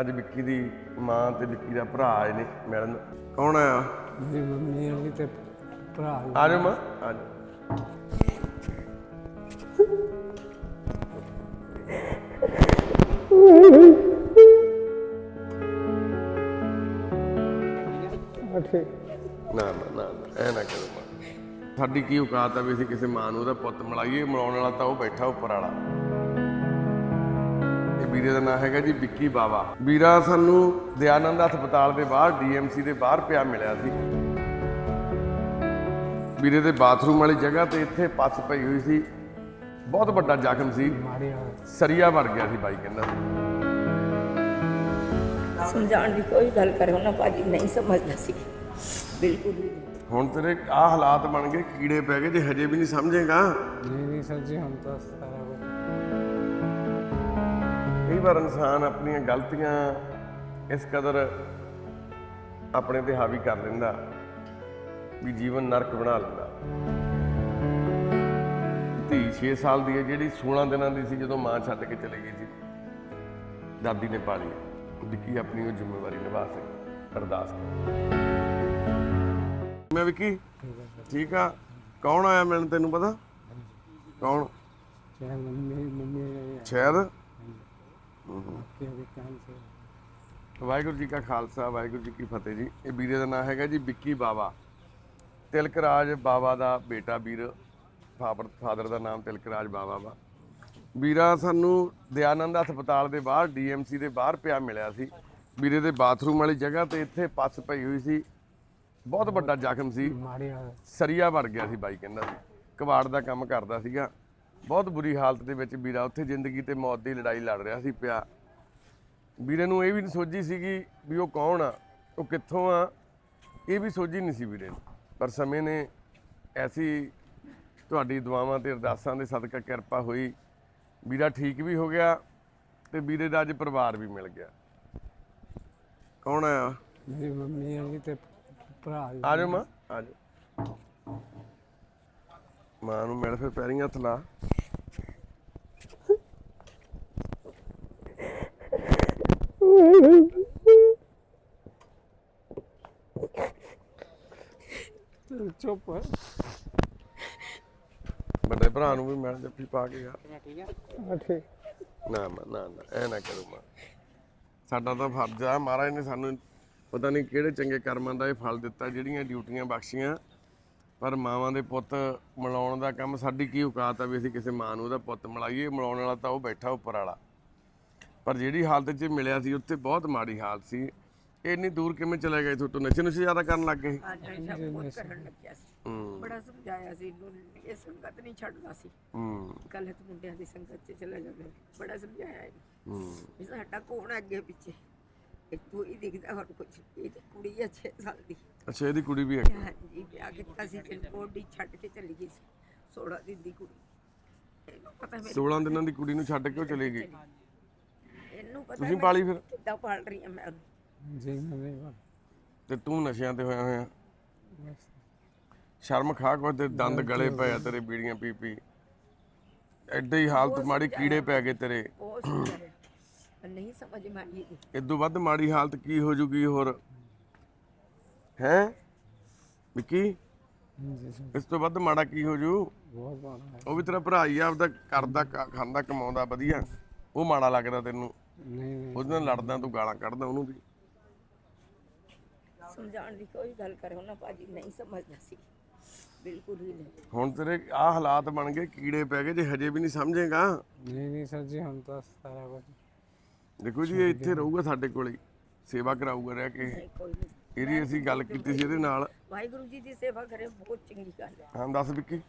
ਅੱਜ ਵਿੱਕੀ ਦੀ ਮਾਂ ਤੇ ਵਿੱਕੀ ਦਾ ਭਰਾ ਆਏ ਨੇ ਮਿਲਣ। ਕੌਣ ਆਇਆ? ਮੇਰੀ ਮੰਮੀ ਵਾਲੀ ਤੇ ਭਰਾ ਵੀ। ਆ। ਜਾਓ ਮਾਂ ਆ ਜਾਓ। ਠੀਕ। ਨਾ ਨਾ ਨਾ ਨਾ, ਐ ਨਾ ਕਰੋ ਮਾਂ। ਸਾਡੀ ਕੀ ਔਕਾਤ ਆ ਵੀ ਅਸੀਂ ਕਿਸੇ ਮਾਂ ਨੂੰ ਉਹਦਾ ਪੁੱਤ ਮਿਲਾਈਏ ਮਿਲਾਉਣ ਵਾਲਾ ਤਾਂ ਉਹ ਬੈਠਾ ਉੱਪਰ ਵਾਲਾ। ਵੀਰੇ ਦਾ ਨਾਮ ਹੈਗਾ ਜੀ ਵਿੱਕੀ ਬਾਵਾ। ਵੀਰਾ ਸਾਨੂੰ ਦਿਆਨੰਦ ਹਸਪਤਾਲ ਦੇ ਬਾਹਰ ਡੀਐਮਸੀ ਦੇ ਬਾਹਰ ਪਿਆ ਮਿਲਿਆ ਸੀ। ਵੀਰੇ ਦੇ ਬਾਥਰੂਮ ਵਾਲੀ ਜਗ੍ਹਾ ਤੇ ਇੱਥੇ ਪੱਸ ਪਈ ਹੋਈ ਸੀ। ਬਹੁਤ ਵੱਡਾ ਜ਼ਖਮ ਸੀ। ਸਰੀਆ ਵੜ ਗਿਆ ਸੀ ਬਾਈ ਕਹਿੰਦਾ ਸਮਝਾਉਣ ਦੀ ਕੋਈ ਗੱਲ ਕਰੋ ਨਾ ਭਾਜੀ ਨਹੀਂ ਸਮਝਦਾ ਸੀ। ਬਿਲਕੁਲ ਵੀ ਹੁਣ ਤੇਰੇ ਆ ਹਾਲਾਤ ਬਣ ਗਏ ਕੀੜੇ ਪੈ ਗਏ ਜੇ ਹਜੇ ਵੀ ਨਹੀਂ ਸਮਝੇਗਾ। ਨਹੀਂ ਨਹੀਂ ਸਰ ਜੀ ਹਮ ਤਾਂ ਸਾਰਾ ਕੁਝ ਕਈ ਵਾਰ ਇਨਸਾਨ ਆਪਣੀਆਂ ਗਲਤੀਆਂ ਇਸ ਕਦਰ ਆਪਣੇ ਤੇ ਹਾਵੀ ਕਰ ਲੈਂਦਾ ਵੀ ਜੀਵਨ ਨਰਕ ਬਣਾ ਲੈਂਦਾ। ਧੀ 6 ਸਾਲ ਦੀ ਹੈ ਜਿਹੜੀ 16 ਦਿਨਾਂ ਦੀ ਸੀ ਜਦੋਂ ਮਾਂ ਛੱਡ ਕੇ ਚਲੀ ਗਈ ਸੀ। ਦਾਦੀ ਨੇ ਪਾਲੀ। ਵਿੱਕੀ ਆਪਣੀ ਉਹ ਜ਼ਿੰਮੇਵਾਰੀ ਨਿਭਾ ਸਕੇ ਅਰਦਾਸ। ਮੈਂ ਵਿੱਕੀ ਠੀਕ ਆ? ਕੌਣ ਆਇਆ ਮਿਲਣ ਤੈਨੂੰ ਪਤਾ? ਕੌਣ? ਚਾਹੇ ਮੰਮੀ ਮੰਮੀ ਸ਼ਾਇਦ ਕਿ ਵਾਹਿਗੁਰੂ ਜੀ ਕਾ ਖਾਲਸਾ ਵਾਹਿਗੁਰੂ ਜੀ ਕੀ ਫਤਿਹ ਜੀ। ਇਹ ਵੀਰੇ ਦਾ ਨਾਮ ਹੈਗਾ ਜੀ ਵਿੱਕੀ ਬਾਵਾ। ਤਿਲਕ ਰਾਜ ਬਾਵਾ ਦਾ ਬੇਟਾ ਵੀਰ ਫਾਦਰ ਫਾਦਰ ਦਾ ਨਾਮ ਤਿਲਕ ਰਾਜ ਬਾਵਾ ਵਾ। ਵੀਰਾ ਸਾਨੂੰ ਦਿਆਨੰਦ ਹਸਪਤਾਲ ਦੇ ਬਾਹਰ ਡੀਐਮਸੀ ਦੇ ਬਾਹਰ ਪਿਆ ਮਿਲਿਆ ਸੀ। ਵੀਰੇ ਦੇ ਬਾਥਰੂਮ ਵਾਲੀ ਜਗ੍ਹਾ ਤੇ ਇੱਥੇ ਪੱਸ ਪਈ ਹੋਈ ਸੀ। ਬਹੁਤ ਵੱਡਾ ਜ਼ਖਮ ਸੀ। ਮਾੜੀ ਹਾਲਤ ਸਰੀਆ ਵੜ ਗਿਆ ਸੀ ਬਾਈ ਕਹਿੰਦਾ ਸੀ। ਕਬਾੜ ਦਾ ਕੰਮ ਕਰਦਾ ਸੀਗਾ। ਬਹੁਤ ਬੁਰੀ ਹਾਲਤ ਦੇ ਵਿੱਚ ਵੀਰਾ ਉੱਥੇ ਜ਼ਿੰਦਗੀ ਤੇ ਮੌਤ ਦੀ ਲੜਾਈ ਲੜ ਰਿਹਾ ਸੀ ਪਿਆ। ਵੀਰੇ ਨੂੰ ਇਹ ਵੀ ਨਹੀਂ ਸੋਝੀ ਸੀਗੀ ਵੀ ਉਹ ਕੌਣ ਆ ਉਹ ਕਿੱਥੋਂ ਆ ਇਹ ਵੀ ਸੋਝੀ ਨਹੀਂ ਸੀ ਵੀਰੇ ਨੂੰ। ਪਰ ਸਮੇਂ ਨੇ ਐਸੀ ਤੁਹਾਡੀ ਦੁਆਵਾਂ ਤੇ ਅਰਦਾਸਾਂ ਦੇ ਸਦਕਾ ਕਿਰਪਾ ਹੋਈ। ਵੀਰਾ ਠੀਕ ਵੀ ਹੋ ਗਿਆ ਤੇ ਵੀਰੇ ਦਾ ਅੱਜ ਪਰਿਵਾਰ ਵੀ ਮਿਲ ਗਿਆ। ਕੌਣ ਆਇਆ? ਮੇਰੀ ਮੰਮੀ ਵਾਲੀ ਤੇ ਭਰਾ। ਆ ਜਾਓ ਮਾਂ ਆ ਜਾਓ। ਮਾਂ ਨੂੰ ਮਿਲ ਫਿਰ ਪੈਰੀਂ ਹੱਥ ਲਾ। ਚੁੱਪ ਹੈ। ਵੱਡੇ ਭਰਾ ਨੂੰ ਵੀ ਮਿਲ ਜੱਫੀ ਪਾ ਕੇ ਹਾਂ, ਠੀਕ। ਨਾ ਮਾਂ ਨਾ ਨਾ ਐ ਨਾ ਕਰੋ ਮਾਂ। ਸਾਡਾ ਤਾਂ ਫਰਜ਼ ਆ ਮਹਾਰਾਜ ਨੇ ਸਾਨੂੰ ਪਤਾ ਨਹੀਂ ਕਿਹੜੇ ਚੰਗੇ ਕਰਮਾਂ ਦਾ ਇਹ ਫਲ ਦਿੱਤਾ ਜਿਹੜੀਆਂ ਡਿਊਟੀਆਂ ਬਖਸ਼ੀਆਂ। ਪਰ ਮਾਵਾਂ ਦੇ ਪੁੱਤ ਮਿਲਾਉਣ ਦਾ ਕੰਮ ਸਾਡੀ ਕੀ ਔਕਾਤ ਆ ਵੀ ਅਸੀਂ ਕਿਸੇ ਮਾਂ ਨੂੰ ਉਹਦਾ ਪੁੱਤ ਮਿਲਾਈਏ ਮਿਲਾਉਣ ਵਾਲਾ ਤਾਂ ਉਹ ਬੈਠਾ ਉੱਪਰ ਵਾਲਾ। ਪਰ ਜਿਹੜੀ ਹਾਲਤ 'ਚ ਮਿਲਿਆ ਸੀ ਉੱਥੇ ਬਹੁਤ ਮਾੜੀ ਹਾਲਤ ਸੀ। ਇੰਨੀ ਦੂਰ ਕਿਵੇਂ ਚਲੇ ਗਏ ਤੁਹਾਡੇ ਨਸ਼ੇ ਨੁਸ਼ੇ ਜ਼ਿਆਦਾ ਕਰਨ ਲੱਗ ਗਏ? ਬੜਾ ਸਮਝਾਇਆ ਸੀ ਇਹਨੂੰ ਇਹ ਸੰਗਤ ਨਹੀਂ ਛੱਡਦਾ ਸੀ। ਹੂੰ। ਗਲਤ ਮੁੰਡਿਆਂ ਦੀ ਸੰਗਤ 'ਚ ਚਲਾ ਜਾਂਦਾ। ਬੜਾ ਸਮਝਾਇਆ ਇਹਨੂੰ। ਸਾਡਾ ਕੌਣ ਅੱਗੇ ਪਿੱਛੇ ਇੱਕ ਤੂੰ ਹੀ ਦਿਖਦਾ ਹੋਰ ਕੁਝ ਇਹ ਤੇ ਕੁੜੀ ਹੈ 6 ਸਾਲ ਦੀ। ਅੱਛਾ ਇਹਦੀ ਕੁੜੀ ਵੀ ਹੈ। ਹਾਂਜੀ ਵਿਆਹ ਕੀਤਾ ਸੀ ਕੋਡੀ ਛੱਡ ਕੇ ਚਲੀ ਗਈ ਸੀ 16 ਦਿਨ ਦੀ ਕੁੜੀ। ਇਹਨੂੰ ਪਤਾ ਮੇਰੇ 16 ਦਿਨਾਂ ਦੀ ਕੁੜੀ ਨੂੰ ਛੱਡ ਕੇ ਉਹ ਚਲੀ ਗਈ। ਇਹਨੂੰ ਪਤਾ ਤੁਸੀਂ ਮੈਂ ਪਾਲੀ ਫਿਰ? ਕਿੱਦਾਂ ਪਾਲ ਰਹੀ ਹਾਂ ਮੈਂ। ਉਹਨੂੰ। ਜੀ ਮੈਂ ਨਹੀਂ ਬਸ ਤੇ ਤੂੰ ਨਸ਼ਿਆਂ ਤੇ ਹੋਇਆ ਹੋਇਆ? ਸ਼ਰਮ ਖਾ ਕੋ ਤੇ ਦੰਦ ਗਲੇ ਪਏ ਆ ਤੇਰੇ ਬੀੜੀਆਂ ਪੀ ਪੀ। ਐਡੇ ਹੀ ਹਾਲਤ ਮਾੜੀ ਕੀੜੇ ਪੈ ਗਏ ਤੇਰੇ। ਨਹੀਂ ਸਮਝ ਮੈਂ ਆਈ ਇਦੋਂ ਵੱਧ ਮਾੜੀ ਹਾਲਤ ਕੀ ਹੋ ਜੂਗੀ ਹੋਰ? ਹੈ? ਵਿੱਕੀ? ਇਸ ਤੋਂ ਵੱਧ ਮਾੜਾ ਕੀ ਹੋ ਜੂ? ਬਹੁਤ ਮਾੜਾ ਹੈ। ਉਹ ਵੀ ਤੇਰਾ ਭਰਾ ਹੀ ਆ ਆਪਦਾ ਕਰਦਾ ਕ- ਖਾਂਦਾ ਕਮਾਉਂਦਾ ਵਧੀਆ। ਉਹ ਮਾੜਾ ਲੱਗਦਾ ਤੈਨੂੰ। ਨਹੀਂ ਨਹੀਂ। ਉਹਦੇ ਨਾਲ ਲੜਦਾ ਤੂੰ ਗਾਲਾਂ ਕੱਢਦਾ ਉਹਨੂੰ ਵੀ। ਸਮਝਾਉਣ ਦੀ ਕੋਈ ਗੱਲ ਕਰੋ ਨਾ ਭਾਜੀ ਨਹੀਂ ਸਮਝਦਾ ਸੀ। ਬਿਲਕੁਲ ਵੀ ਨਹੀਂ। ਹੁਣ ਤੇਰੇ ਆ ਹਾਲਾਤ ਬਣ ਗਏ ਕੀੜੇ ਪੈ ਗਏ ਜੇ ਹਜੇ ਵੀ ਨਹੀਂ ਸਮਝੇਗਾ। ਨਹੀਂ ਨਹੀਂ ਸਰ ਜੀ ਹਮ ਤਾਂ ਸਾਰਾ ਕੁਝ ਦੇਖੋ ਜੀ ਇਹ ਇੱਥੇ ਰਹੂਗਾ ਸਾਡੇ ਕੋਲੇ ਹੀ। ਸੇਵਾ ਕਰਾਊਗਾ ਰਹਿ ਕੇ। ਨਹੀਂ ਕੋਈ ਨਹੀਂ। ਇਹਦੀ ਅਸੀਂ ਗੱਲ ਕੀਤੀ ਸੀ ਇਹਦੇ ਨਾਲ। ਵਾਹਿਗੁਰੂ ਜੀ ਦੀ ਸੇਵਾ ਕਰੇ ਬਹੁਤ ਚੰਗੀ ਗੱਲ ਹੈ। ਹਾਂ ਦੱਸ ਵਿੱਕੀ।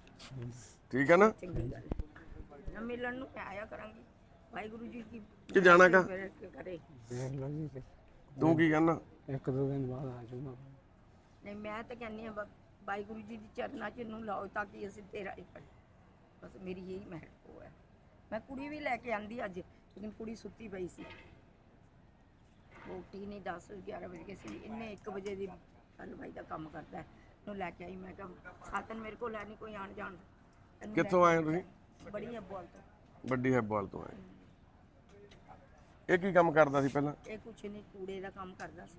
ਠੀਕ ਹੈ ਨਾ? ਚੰਗੀ ਗੱਲ ਹੈ। ਨਾ ਮਿਲਣ ਨੂੰ ਮੈਂ ਆਇਆ ਕਰਾਂਗੀ। ਵਾਹਿਗੁਰੂ ਜੀ ਦੀ ਕਿ ਜਾਣਾ ਕਾ? ਮੇਰੇ ਕਰੇ ਦੇਖ ਲਓ ਜੀ ਤੇ। ਤੂੰ ਕੀ ਕਹਿੰਦਾ ਇੱਕ ਦੋ ਦਿਨ ਬਾਅਦ ਆ ਜਾਊਂਗਾ। ਨਹੀਂ ਮੈਂ ਤਾਂ ਕਹਿੰਦੀ ਆ ਵਾਹਿਗੁਰੂ ਜੀ ਦੀ ਚਰਨਾਂ 'ਚ ਨੂੰ ਲਾਓ ਤਾਂ ਕਿ ਅਸੀਂ ਤੇਰਾ ਹੀ ਪੜ੍ਹ ਬਸ ਮੇਰੀ ਇਹੀ ਉਹ ਹੈ। ਮੈਂ ਕੁੜੀ ਵੀ ਲੈ ਕੇ ਆਂਦੀ ਅੱਜ। ਲੇਕਿਨ ਕੁੜੀ ਸੁੱਤੀ ਪਈ ਸੀ। ਉਹ ਉੱਠੀ ਨਹੀਂ 10 11 ਵਜੇ ਸੀ ਇੰਨੇ 1 ਵਜੇ ਦੀ ਹਲਵਾਈ ਦਾ ਕੰਮ ਕਰਦਾ ਨੂੰ ਲੈ ਕੇ ਆਈ। ਮੈਂ ਕਿਹਾ ਸਾਤਨ ਮੇਰੇ ਕੋਲ ਹੈ ਨਹੀਂ ਕੋਈ ਆਣ ਜਾਣ ਇਹਨੂੰ ਲੈ ਕਿੱਥੋਂ ਆਏ ਹੋ ਤੁਸੀਂ? ਕੇ- ਬੜੀ ਹੈ ਬੋਲ ਤੋਂ। ਵੱਡੀ ਹੈਬਵਾਲ ਤੋਂ ਆਏ। ਇਹ ਕੀ ਕੰਮ ਕਰਦਾ ਸੀ ਪਹਿਲਾਂ? ਇਹ ਕੁਛ ਨਹੀਂ ਕੂੜੇ ਦਾ ਕੰਮ ਕਰਦਾ ਸੀ।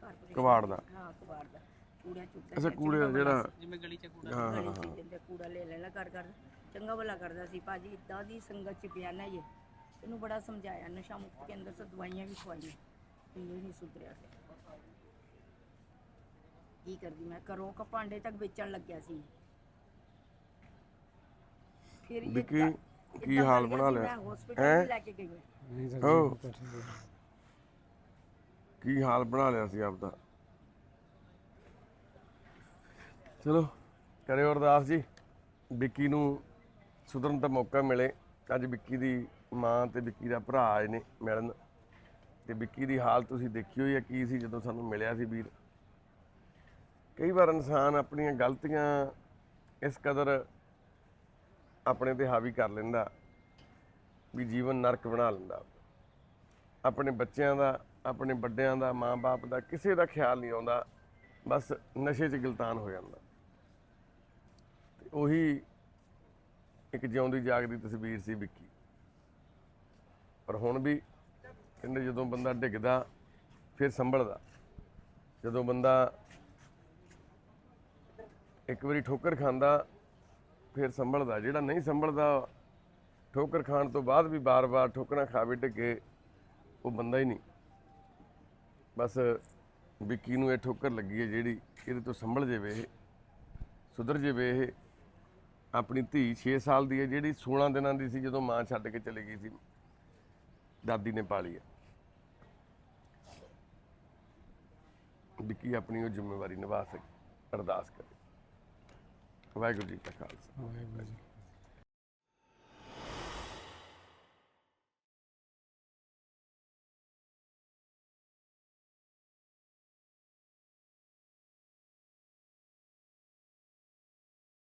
ਕਾਰਪੋਰੇਸ਼ਨ ਕਬਾੜ ਦਾ। ਹਾਂ ਕਬਾੜ ਦਾ। ਕੂੜਾ ਕੂੜੇ ਦਾ ਜਿਹੜਾ ਜਿਵੇਂ ਗਲੀ ਚ ਕੂੜਾ ਹਾਂ ਹਾਂ ਹਾਂ। ਦਿੰਦੇ ਕੂੜਾ ਲੈ ਲੈਣਾ ਕਰ ਕਰ ਚੰਗਾ ਭਲਾ ਕਰਦਾ ਸੀ ਭਾਜੀ ਇਦਾਂ ਦੀ ਸੰਗਤ ਚ ਪਿਆ ਨਾ ਇਹ। ਇਹਨੂੰ ਬੜਾ ਸਮਝਾਇਆ ਨਸ਼ਾ ਮੁਕਤ ਕੇ ਅੰਦਰ ਸੇ ਦਵਾਈਆਂ ਵੀ ਖਵਾਈਆਂ। ਤੇ ਇਹ ਨਹੀਂ ਸੁਧਰਿਆ ਕੀ ਕਰਦੀ ਮੈਂ? ਕਰੋ ਕਾ ਭਾਂਡੇ ਤੱਕ ਵੇਚਣ ਲੱਗਿਆ ਸੀ। ਫਿਰ ਇਹ ਵਿੱਕੀ, ਕੀ ਹਾਲ ਬਣਾ ਗਿਆ ਲਿਆ? ਮੈਂ ਲੈ ਕੇ ਕੀ ਹਾਲ ਬਣਾ ਲਿਆ ਸੀ ਆਪ ਦਾ ਚਲੋ। ਕਰਿਓ ਅਰਦਾਸ ਜੀ। ਵਿੱਕੀ ਨੂੰ ਸੁਧਰਨ ਦਾ ਮੌਕਾ ਮਿਲੇ। ਅੱਜ ਵਿੱਕੀ ਦੀ ਮਾਂ ਤੇ ਵਿੱਕੀ ਦਾ ਭਰਾ ਆਏ ਨੇ ਮਿਲਣ। ਤੇ ਵਿੱਕੀ ਦੀ ਹਾਲ ਤੁਸੀਂ ਦੇਖੀ ਹੋਈ ਹੈ ਕੀ ਸੀ ਜਦੋਂ ਸਾਨੂੰ ਮਿਲਿਆ ਸੀ ਵੀਰ। ਕਈ ਵਾਰ ਇਨਸਾਨ ਆਪਣੀਆਂ ਗਲਤੀਆਂ ਇਸ ਕਦਰ ਆਪਣੇ ਤੇ ਹਾਵੀ ਕਰ ਲੈਂਦਾ, ਵੀ ਜੀਵਨ ਨਰਕ ਬਣਾ ਲੈਂਦਾ। ਆਪਣੇ ਬੱਚਿਆਂ ਦਾ, ਆਪਣੇ ਵੱਡਿਆਂ ਦਾ, ਮਾਂ-ਬਾਪ ਦਾ ਕਿਸੇ ਦਾ ਖਿਆਲ ਨਹੀਂ ਆਉਂਦਾ। ਬਸ ਨਸ਼ੇ 'ਚ ਗਿਲਤਾਨ ਹੋ ਜਾਂਦਾ। ਉਹੀ ਇੱਕ ਜਿਉਂਦੀ ਜਾਗਦੀ ਤਸਵੀਰ ਸੀ ਵਿੱਕੀ। ਪਰ ਹੁਣ ਵੀ ਕਹਿੰਦੇ ਜਦੋਂ ਬੰਦਾ ਡਿੱਗਦਾ, ਫਿਰ ਸੰਭਲਦਾ। ਜਦੋਂ ਬੰਦਾ ਇੱਕ ਵਾਰੀ ਠੋਕਰ ਖਾਂਦਾ, ਫਿਰ ਸੰਭਲਦਾ। ਜਿਹੜਾ ਨਹੀਂ ਸੰਭਲਦਾ, ਠੋਕਰ ਖਾਣ ਤੋਂ ਬਾਅਦ ਵੀ ਬਾਰ-ਬਾਰ ਠੋਕਰਾਂ ਖਾਵੇ ਡਿੱਗੇ, ਉਹ ਬੰਦਾ ਹੀ ਨਹੀਂ। ਬਸ ਵਿੱਕੀ ਨੂੰ ਇਹ ਠੋਕਰ ਲੱਗੀ ਹੈ ਜਿਹੜੀ ਇਹਦੇ ਤੋਂ ਸੰਭਲ ਜਾਵੇ ਇਹ, ਸੁਧਰ ਜਾਵੇ ਇਹ। ਆਪਣੀ ਧੀ 6 ਸਾਲ ਦੀ ਹੈ, ਜਿਹੜੀ 16 ਦਿਨਾਂ ਦੀ ਸੀ ਜਦੋਂ ਮਾਂ ਛੱਡ ਕੇ ਚਲੀ ਗਈ ਸੀ। ਦਾਦੀ ਨੇ ਪਾਲੀ ਹੈ। ਵਿੱਕੀ ਆਪਣੀ ਉਹ ਜ਼ਿੰਮੇਵਾਰੀ ਨਿਭਾ ਸਕੇ, ਅਰਦਾਸ ਕਰੇ। ਵਾਹਿਗੁਰੂ ਜੀ ਕਾ ਖਾਲਸਾ। ਵਾਹਿਗੁਰੂ ਜੀ